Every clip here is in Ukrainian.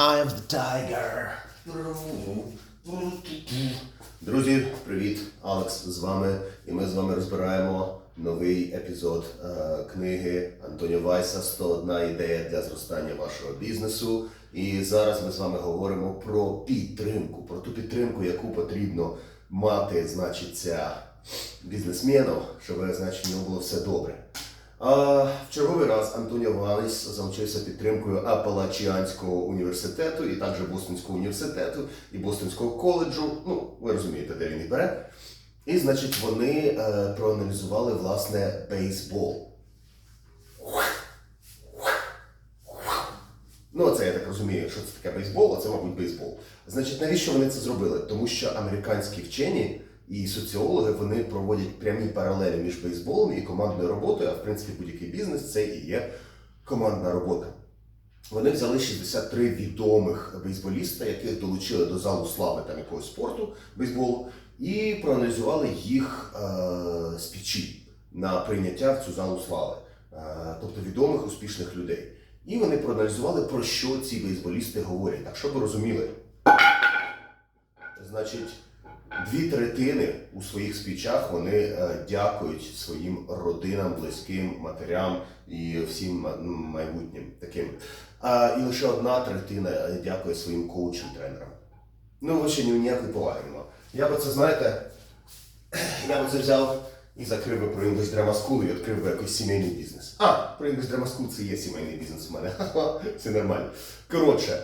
Eye of the Tiger. Друзі, привіт! Алекс з вами. І ми з вами розбираємо новий епізод е, книги Антоніо Вайса «101 ідея для зростання вашого бізнесу. І зараз ми з вами говоримо про підтримку, про ту підтримку, яку потрібно мати, значиться, бізнесмену, щоб значить, в нього було все добре. В черговий раз Антоніо Вайс залучився підтримкою Апалачіанського університету і також Бостонського університету і Бостонського коледжу. Ну, ви розумієте, де він їх бере. І, значить, вони е, проаналізували власне бейсбол. Ну, це я так розумію, що це таке бейсбол, а це, мабуть, бейсбол. Значить, навіщо вони це зробили? Тому що американські вчені і соціологи вони проводять прямі паралелі між бейсболом і командною роботою, а в принципі будь-який бізнес це і є командна робота. Вони взяли 63 відомих бейсболіста, яких долучили до залу слави там якогось спорту бейсболу, і проаналізували їх е, спічі на прийняття в цю залу слави, е, тобто відомих успішних людей. І вони проаналізували, про що ці бейсболісти говорять. Так, щоб ви розуміли, значить, дві третини у своїх спічах вони е, дякують своїм родинам, близьким, матерям і всім ну, майбутнім таким. І лише одна третина е, дякує своїм коучам, тренерам. Ну, ще ні, ніякої поваги нема. Я би це, знаєте, я би це взяв і закрив би про English Drama і відкрив би якийсь сімейний бізнес. А, про English Drama це є сімейний бізнес у мене. Це нормально. Коротше,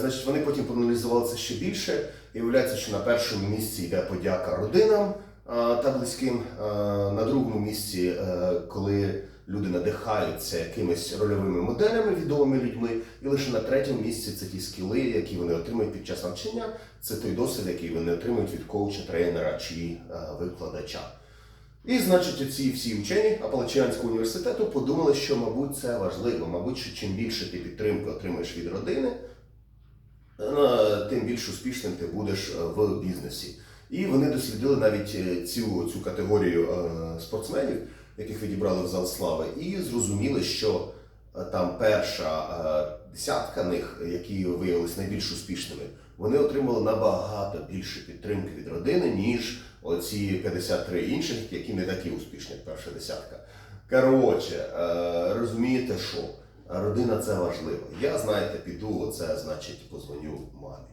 значить, вони потім проаналізували це ще більше. І виявляється, що на першому місці йде подяка родинам та близьким. На другому місці, е, коли люди надихаються якимись рольовими моделями, відомими людьми, і лише на третьому місці це ті скіли, які вони отримують під час навчання. Це той досвід, який вони отримують від коуча, тренера чи е, викладача. І, значить, ці всі вчені Апалачіанського університету подумали, що, мабуть, це важливо. Мабуть, що чим більше ти підтримки отримаєш від родини, тим більш успішним ти будеш е, в бізнесі. І вони дослідили навіть е, цю, цю категорію е, спортсменів, яких відібрали в зал слави, і зрозуміли, що там перша десятка них, які виявилися найбільш успішними, вони отримали набагато більше підтримки від родини, ніж оці 53 інших, які не такі успішні, як перша десятка. Коротше, розумієте, що родина це важливо. Я, знаєте, піду, оце значить, позвоню мамі.